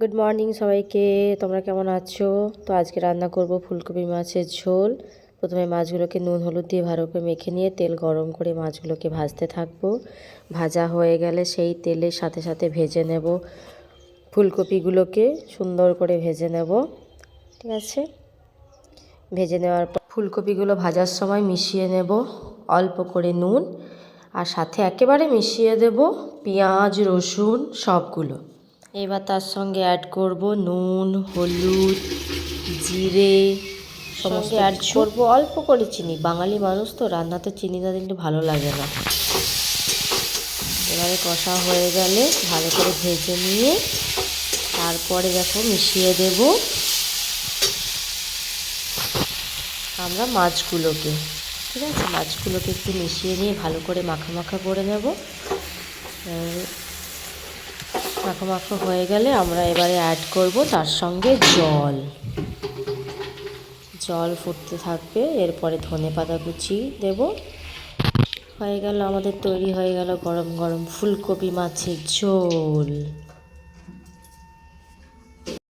Good morning সবাইকে, তোমরা কেমন আছো? তো আজকে রান্না করব ফুলকপি মাছের ঝোল। প্রথমে মাছগুলোকে নুন, হলুদ দিয়ে ভালো করে মেখে নিয়ে তেল গরম করে মাছগুলোকে ভাজতে থাকব। ভাজা হয়ে গেলে সেই তেলের সাথে সাথে ভেজে নেব ফুলকপিগুলোকে, সুন্দর করে ভেজে নেব। ঠিক আছে? ভেজে নেওয়ার পর ফুলকপিগুলো ভাজার সময় মিশিয়ে নেব অল্প করে নুন আর সাথে একেবারে মিশিয়ে দেব পেঁয়াজ, রসুন সবগুলো। এবার তার সঙ্গে অ্যাড করব নুন হলুদ জিরে সমস্ত অ্যাড করব অল্প করে চিনি। বাঙালি মানুষ তো রান্নাতে চিনি না দিলে ভালো লাগে না। এবারে কষা হয়ে গেলে ভালো করে ভেজে নিয়ে তারপরে দেখো মিশিয়ে দেব আমরা মাছগুলোকে। ঠিক আছে? মাছগুলোকে একটু মিশিয়ে নিয়ে ভালো করে মাখা মাখা করে নেব। মাখো মাখো হয়ে গেলে আমরা এবারে অ্যাড করব তার সঙ্গে জল। জল ফুটতে থাকবে, এরপরে ধনে পাতা কুচি দেব। হয়ে গেল, আমাদের তৈরি হয়ে গেল গরম গরম ফুলকপি মাছের ঝোল।